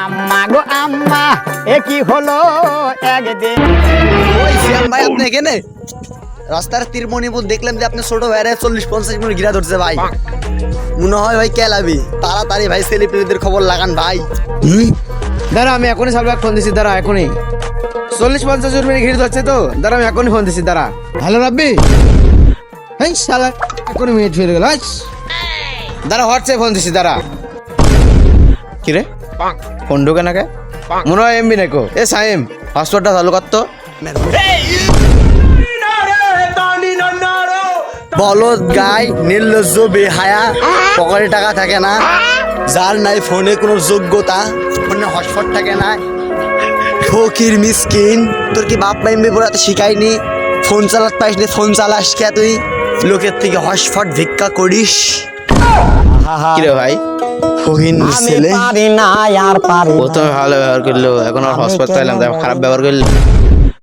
আম্মা গো আম্মা এ কি হলো একদিন? ওই শ্যাম ভাই আপনি এখানে? রাস্তার তীরমণিপুর দেখলাম যে আপনি ছোট ভাইরে চল্লিশ পঞ্চাশ মিনিট ঘিরা ধরছে ভাই। মনে হয় ভাই কেলাবি। তাড়াতাড়ি ভাই সেলিব্রিটিদের খবর লাগান ভাই। দাঁড়া আমি এখনই সালবাগ ফোন দিছি দাঁড়া এখনই। চল্লিশ পঞ্চাশ মিনিট ঘিরে যাচ্ছে তো দাঁড়া আমি এখনই ফোন দিছি দাঁড়া। হ্যালো রাব্বি এই শালা এখনই মিনিট ফিরে গেল। দাঁড়া হোয়াটসঅ্যাপ ফোন দিছি দাঁড়া। কি রে? ফোন ঢুকে নাকে মনে হয় এমবি নাকো। এ সাইম হটস্পটটা চালু কর তো? বলদ গাই নির্লজ্জ বেহায়া পকেটে টাকা থাকে না। যার নাই ফোনে কোনো যোগ্যতা ফোনে হটস্পট থাকে না। ফকির মিসকিন তোর কি বাপ মা এমবি পড়াতে শিখায়নি ফোন চালাতে পারিস নি? ফোন চালাস কে তুই? লোকের থেকে হটস্পট ভিক্ষা করিস। কি রে ভাই? ফহিন ছেলে। পারি না আর পারি প্রথমে ভালো ব্যবহার করল এখন আর হটস্পট খারাপ ব্যবহার করল।